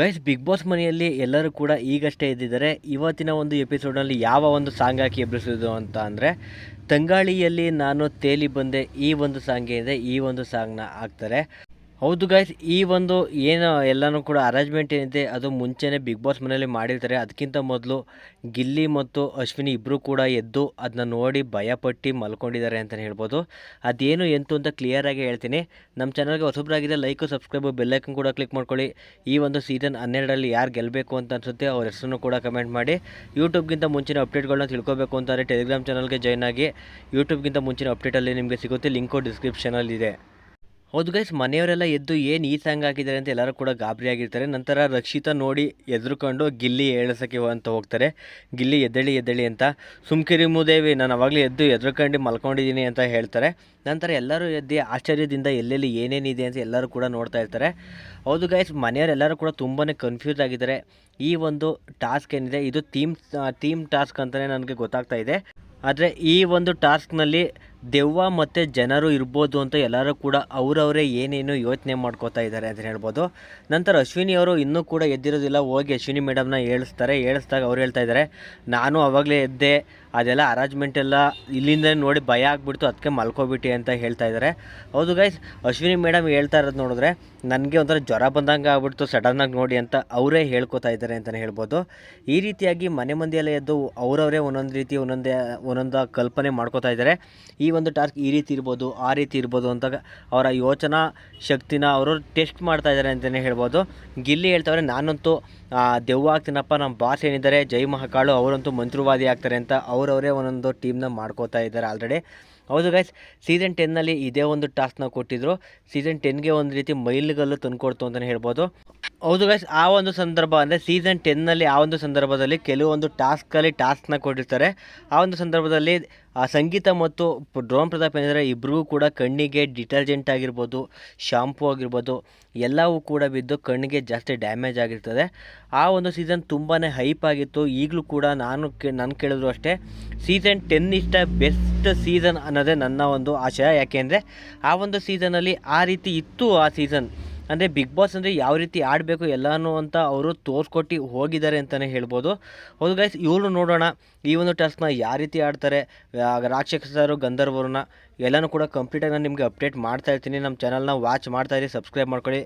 Guys big boss ಮನೆಯಲ್ಲಿ ಎಲ್ಲರೂ ಕೂಡ ಈಗಷ್ಟೇ ಇದ್ದಿದ್ದಾರೆ. ಇವತ್ತಿನ ಒಂದು ಎಪಿಸೋಡ್ನಲ್ಲಿ ಯಾವ ಒಂದು ಸಾಂಗ್ ಹಾಕಿ ಎಬ್ಬಿಸೋದು ಅಂತ ಅಂದರೆ, ತಂಗಾಳಿಯಲ್ಲಿ ನಾನು ತೇಲಿ ಬಂದೆ, ಈ ಒಂದು ಸಾಂಗ್ ಇದೆ, ಈ ಒಂದು ಸಾಂಗ್ನ ಹಾಕ್ತಾರೆ. ಹೌದು ಗಾಯ್ಸ್ ಈ ಒಂದು ಏನು ಎಲ್ಲನೂ ಕೂಡ ಅರೇಂಜ್ಮೆಂಟ್ ಏನಿದೆ, ಅದು ಮುಂಚೆನೇ ಬಿಗ್ ಬಾಸ್ ಮನೆಯಲ್ಲಿ ಮಾಡಿರ್ತಾರೆ. ಅದಕ್ಕಿಂತ ಮೊದಲು ಗಿಲ್ಲಿ ಮತ್ತು ಅಶ್ವಿನಿ ಇಬ್ಬರು ಕೂಡ ಎದ್ದು ಅದನ್ನ ನೋಡಿ ಭಯಪಟ್ಟು ಮಲ್ಕೊಂಡಿದ್ದಾರೆ ಅಂತಲೇ ಹೇಳ್ಬೋದು. ಅದೇನು ಎಂತು ಅಂತ ಕ್ಲಿಯರಾಗಿ ಹೇಳ್ತೀನಿ. ನಮ್ಮ ಚಾನಲ್ಗೆ ಹೊಸಬ್ರಾಗಿದೆ ಲೈಕು ಸಬ್ಸ್ಕ್ರೈಬು ಬೆಲ್ಲೈಕನ್ ಕೂಡ ಕ್ಲಿಕ್ ಮಾಡ್ಕೊಳ್ಳಿ. ಈ ಒಂದು ಸೀಸನ್ ಹನ್ನೆರಡರಲ್ಲಿ ಯಾರು ಗೆಲ್ಲಬೇಕು ಅಂತ ಅನಿಸುತ್ತೆ, ಅವ್ರ ಹೆಸರನ್ನು ಕೂಡ ಕಮೆಂಟ್ ಮಾಡಿ. ಯೂಟ್ಯೂಬ್ಗಿಂತ ಮುಂಚಿನ ಅಪ್ಡೇಟ್ಗಳನ್ನ ತಿಳ್ಕೊಬೇಕು ಅಂತಾರೆ. ಟೆಲಿಗ್ರಾಮ್ ಚಾನಲ್ಗೆ ಜಾಯ್ನ್ ಆಗಿ ಯೂಟ್ಯೂಬ್ಗಿಂತ ಮುಂಚಿನ ಅಪ್ಡೇಟಲ್ಲಿ ನಿಮಗೆ ಸಿಗುತ್ತೆ ಲಿಂಕು ಡಿಸ್ಕ್ರಿಪ್ಷನಲ್ಲಿದೆ ಹೌದು ಗೈಸ್ ಮನೆಯವರೆಲ್ಲ ಎದ್ದು ಏನು ಈ ಸಾಂಗ್ ಹಾಕಿದ್ದಾರೆ ಅಂತ ಎಲ್ಲರೂ ಕೂಡ ಗಾಬರಿ ಆಗಿರ್ತಾರೆ. ನಂತರ ರಕ್ಷಿತಾ ನೋಡಿ ಎದುರುಕೊಂಡು ಗಿಲ್ಲಿ ಏಳ್ಸೋಕ್ಕೆ ಅಂತ ಹೋಗ್ತಾರೆ. ಗಿಲ್ಲಿ, ಎದ್ದಳಿ ಎದ್ದಳಿ ಅಂತ. ಸುಮ್ಕಿರಿ ಮುದೇವಿ, ನಾನು ಅವಾಗಲೇ ಎದ್ದು ಎದ್ರುಕೊಂಡು ಮಲ್ಕೊಂಡಿದ್ದೀನಿ ಅಂತ ಹೇಳ್ತಾರೆ. ನಂತರ ಎಲ್ಲರೂ ಎದ್ದು ಆಶ್ಚರ್ಯದಿಂದ ಎಲ್ಲೆಲ್ಲಿ ಏನೇನಿದೆ ಅಂತ ಎಲ್ಲರೂ ಕೂಡ ನೋಡ್ತಾ ಇರ್ತಾರೆ. ಹೌದು ಗೈಸ್ ಮನೆಯವರೆಲ್ಲರೂ ಕೂಡ ತುಂಬಾ ಕನ್ಫ್ಯೂಸ್ ಆಗಿದ್ದಾರೆ. ಈ ಒಂದು ಟಾಸ್ಕ್ ಏನಿದೆ, ಇದು ಥೀಮ್ ಥೀಮ್ ಟಾಸ್ಕ್ ಅಂತಲೇ ನನಗೆ ಗೊತ್ತಾಗ್ತಾ ಇದೆ. ಆದರೆ ಈ ಒಂದು ಟಾಸ್ಕ್ನಲ್ಲಿ ದೆವ್ವ ಮತ್ತು ಜನರು ಇರ್ಬೋದು ಅಂತ ಎಲ್ಲರೂ ಕೂಡ ಅವರವರೇ ಏನೇನು ಯೋಚನೆ ಮಾಡ್ಕೋತಾ ಇದ್ದಾರೆ ಅಂತ ಹೇಳ್ಬೋದು. ನಂತರ ಅಶ್ವಿನಿ ಅವರು ಇನ್ನೂ ಕೂಡ ಎದ್ದಿರೋದಿಲ್ಲ, ಹೋಗಿ ಅಶ್ವಿನಿ ಮೇಡಮ್ನ ಹೇಳಿಸ್ತಾರೆ. ಹೇಳಿಸ್ದಾಗ ಅವ್ರು ಹೇಳ್ತಾ ಇದ್ದಾರೆ, ನಾನು ಅವಾಗಲೇ ಎದ್ದೆ, ಅದೆಲ್ಲ ಅರೇಂಜ್ಮೆಂಟ್ ಎಲ್ಲ ಇಲ್ಲಿಂದ ನೋಡಿ ಭಯ ಆಗಿಬಿಡ್ತು ಅದಕ್ಕೆ ಮಲ್ಕೊಬಿಟ್ಟು ಅಂತ ಹೇಳ್ತಾ ಇದ್ದಾರೆ. ಹೌದು ಗೈಸ್ ಅಶ್ವಿನಿ ಮೇಡಮ್ ಹೇಳ್ತಾ ಇರೋದು ನೋಡಿದ್ರೆ ನನಗೆ ಒಂಥರ ಜ್ವರ ಬಂದಂಗೆ ಆಗ್ಬಿಡ್ತು ಸಡನ್ನಾಗಿ ನೋಡಿ ಅಂತ ಅವರೇ ಹೇಳ್ಕೊತಾ ಇದ್ದಾರೆ ಅಂತಲೇ ಹೇಳ್ಬೋದು. ಈ ರೀತಿಯಾಗಿ ಮನೆ ಮಂದಿಯಲ್ಲೇ ಎದ್ದು ಅವರವರೇ ಒಂದೊಂದು ರೀತಿ ಒಂದೊಂದೇ, ಒಂದೊಂದು ಕಲ್ಪನೆ ಮಾಡ್ಕೋತಾ ಇದ್ದಾರೆ. ಈ ಒಂದು ಟಾಸ್ಕ್ ಈ ರೀತಿ ಇರ್ಬೋದು, ಆ ರೀತಿ ಇರ್ಬೋದು ಅಂತ ಅವರ ಯೋಚನಾ ಶಕ್ತಿನ ಅವರು ಟೆಸ್ಟ್ ಮಾಡ್ತಾ ಇದ್ದಾರೆ ಅಂತಲೇ ಹೇಳ್ಬೋದು. ಗಿಲ್ಲಿ ಹೇಳ್ತಾವ್ರೆ, ನಾನಂತೂ ದೆವ್ವ ಆಗ್ತೀನಪ್ಪ, ನಮ್ಮ ಬಾಸ್ ಏನಿದ್ದಾರೆ, ಜೈ ಮಹಾಕಾಳು, ಅವರಂತೂ ಮಂತ್ರವಾದಿ ಆಗ್ತಾರೆ ಅಂತ ಅವರವರೇ ಒಂದೊಂದು ಟೀಮ್ನ ಮಾಡ್ಕೋತಾ ಇದ್ದಾರೆ ಆಲ್ರೆಡಿ ಹೌದು ಗೈಸ್ ಸೀಸನ್ ಟೆನ್ನಲ್ಲಿ ಇದೇ ಒಂದು ಟಾಸ್ಕ್ನ ಕೊಟ್ಟಿದ್ರು. ಸೀಸನ್ ಟೆನ್ಗೆ ಒಂದು ರೀತಿ ಮೈಲ್ಗಲ್ಲು ತಂದುಕೊಡ್ತು ಅಂತಲೇ ಹೇಳ್ಬೋದು. ಹೌದು ಗೈಸ್ ಆ ಒಂದು ಸಂದರ್ಭ ಅಂದರೆ ಸೀಸನ್ ಟೆನ್ನಲ್ಲಿ ಆ ಒಂದು ಸಂದರ್ಭದಲ್ಲಿ ಕೆಲವೊಂದು ಟಾಸ್ಕಲ್ಲಿ ಟಾಸ್ಕ್ನ ಕೊಟ್ಟಿರ್ತಾರೆ. ಆ ಒಂದು ಸಂದರ್ಭದಲ್ಲಿ, ಆ ಸಂಗೀತ ಮತ್ತು ಡ್ರೋನ್ ಪ್ರತಾಪ್ ಏನಿದ್ದಾರೆ ಇಬ್ಬರಿಗೂ ಕೂಡ ಕಣ್ಣಿಗೆ ಡಿಟರ್ಜೆಂಟ್ ಆಗಿರ್ಬೋದು ಶಾಂಪೂ ಆಗಿರ್ಬೋದು, ಎಲ್ಲವೂ ಕೂಡ ಬಿದ್ದು ಕಣ್ಣಿಗೆ ಜಾಸ್ತಿ ಡ್ಯಾಮೇಜ್ ಆಗಿರ್ತದೆ. ಆ ಒಂದು ಸೀಸನ್ ತುಂಬಾ ಹೈಪ್ ಆಗಿತ್ತು. ಈಗಲೂ ಕೂಡ ನಾನು ಕೇ, ನಾನು ಕೇಳಿದ್ರು ಅಷ್ಟೇ ಸೀಸನ್ ಟೆನ್ ಇಷ್ಟ ಬೆಸ್ಟ್ ಸೀಸನ್ ಅನ್ನೋದೇ ನನ್ನ ಒಂದು ಆಶಯ. ಯಾಕೆಂದರೆ, ಆ ಒಂದು ಸೀಸನಲ್ಲಿ ಆ ರೀತಿ ಇತ್ತು ಆ ಸೀಸನ್ ಅಂದರೆ ಬಿಗ್ ಬಾಸ್ ಅಂದರೆ ಯಾವ ರೀತಿ ಆಡಬೇಕು ಎಲ್ಲನೂ ಅಂತ ಅವರು ತೋರಿಸ್ಕೊಟ್ಟು ಹೋಗಿದ್ದಾರೆ ಅಂತಲೇ ಹೇಳ್ಬೋದು. ಹೌದು ಗೈಸ್ ಇವರು ನೋಡೋಣ. ಈ ಒಂದು ಟಾಸ್ಕ್ನ ಯಾವ ರೀತಿ ಆಡ್ತಾರೆ ರಾಕ್ಷಸರು ಗಂಧರ್ವರನ್ನ ಎಲ್ಲನೂ ಕೂಡ ಕಂಪ್ಲೀಟಾಗಿ ನಾನು ನಿಮಗೆ ಅಪ್ಡೇಟ್ ಮಾಡ್ತಾ ಇರ್ತೀನಿ. ನಮ್ಮ ಚಾನಲ್ನ ವಾಚ್ ಮಾಡ್ತಾ ಇರಿ ಸಬ್ಸ್ಕ್ರೈಬ್ ಮಾಡ್ಕೊಳ್ಳಿ.